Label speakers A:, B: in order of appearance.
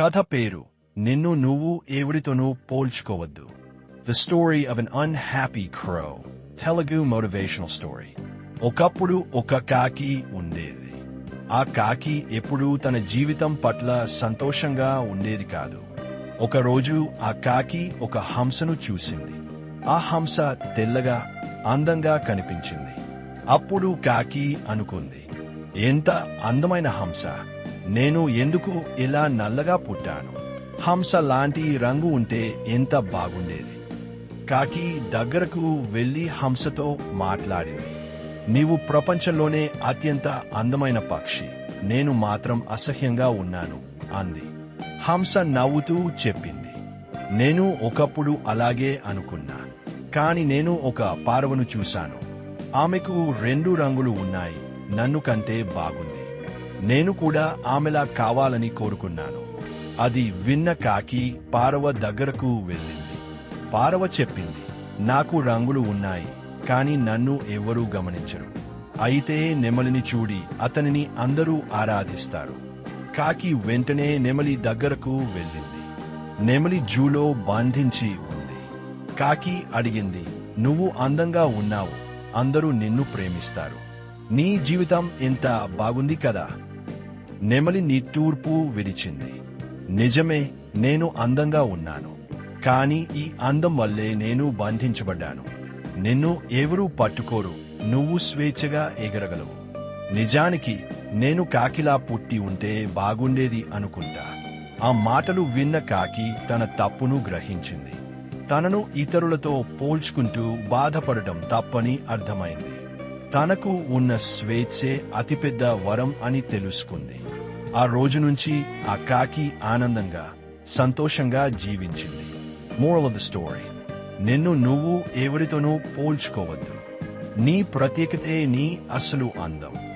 A: కథ పేరు నిన్ను నువ్వు ఎవరితోనూ పోల్చుకోవద్దు. The story of un unhappy crow Telugu motivational story ఒకప్పుడు ఒక కాకి ఉండేది. ఆ కాకి ఎప్పుడూ తన జీవితం పట్ల సంతోషంగా ఉండేది కాదు. ఒకరోజు ఆ కాకి ఒక హంసను చూసింది. ఆ హంస తెల్లగా అందంగా కనిపించింది. అప్పుడు కాకి అనుకుంది ఎంత అందమైన హంస! నేను ఎందుకు ఇలా నల్లగా పుట్టాను? హంస లాంటి రంగు ఉంటే ఎంత బాగుండేది? కాకి దగ్గరకు వెళ్ళి హంసతో మాట్లాడింది. నీవు ప్రపంచంలోనే అత్యంత అందమైన పక్షి. నేను మాత్రం అసహ్యంగా ఉన్నాను అంది. హంస నవ్వుతూ చెప్పింది. నేను ఒకప్పుడు అలాగే అనుకున్నా. కాని నేను ఒక పారవను చూశాను. ఆమెకు రెండు రంగులు ఉన్నాయి. నన్ను కంటే బాగుంది. నేను కూడా ఆమెలా కావాలని కోరుకున్నాను. అది విన్న కాకి పారవ దగ్గరకు వెళ్ళింది. పారవ చెప్పింది నాకు రంగులు ఉన్నాయి కాని నన్ను ఎవ్వరూ గమనించరు. అయితే నెమలిని చూడి అతనిని అందరూ ఆరాధిస్తారు. కాకి వెంటనే నెమలి దగ్గరకు వెళ్ళింది. నెమలి జూలో బంధించి ఉంది. కాకి అడిగింది నువ్వు అందంగా ఉన్నావు అందరూ నిన్ను ప్రేమిస్తారు. నీ జీవితం ఎంత బాగుంది కదా. నెమలి నిట్టూర్పు విడిచింది నిజమే నేను అందంగా ఉన్నాను. కాని ఈ అందం వల్లే నేను బంధించబడ్డాను. నిన్ను ఎవరూ పట్టుకోరు నువ్వు స్వేచ్ఛగా ఎగరగలవు. నిజానికి నేను కాకిలా పుట్టి ఉంటే బాగుండేది అనుకుంటా. ఆ మాటలు విన్న కాకి తన తప్పును గ్రహించింది. తనను ఇతరులతో పోల్చుకుంటూ బాధపడటం తప్పని అర్థమైంది. తనకు ఉన్న స్వేచ్ఛే అతిపెద్ద వరం అని తెలుసుకుంది. ఆ రోజు నుంచి ఆ కాకి ఆనందంగా సంతోషంగా జీవించింది. మోరల్ ఆఫ్ ద స్టోరీ నిన్ను నువ్వు ఎవరితోనూ పోల్చుకోవద్దు. నీ ప్రత్యేకతే నీ అసలు అందం.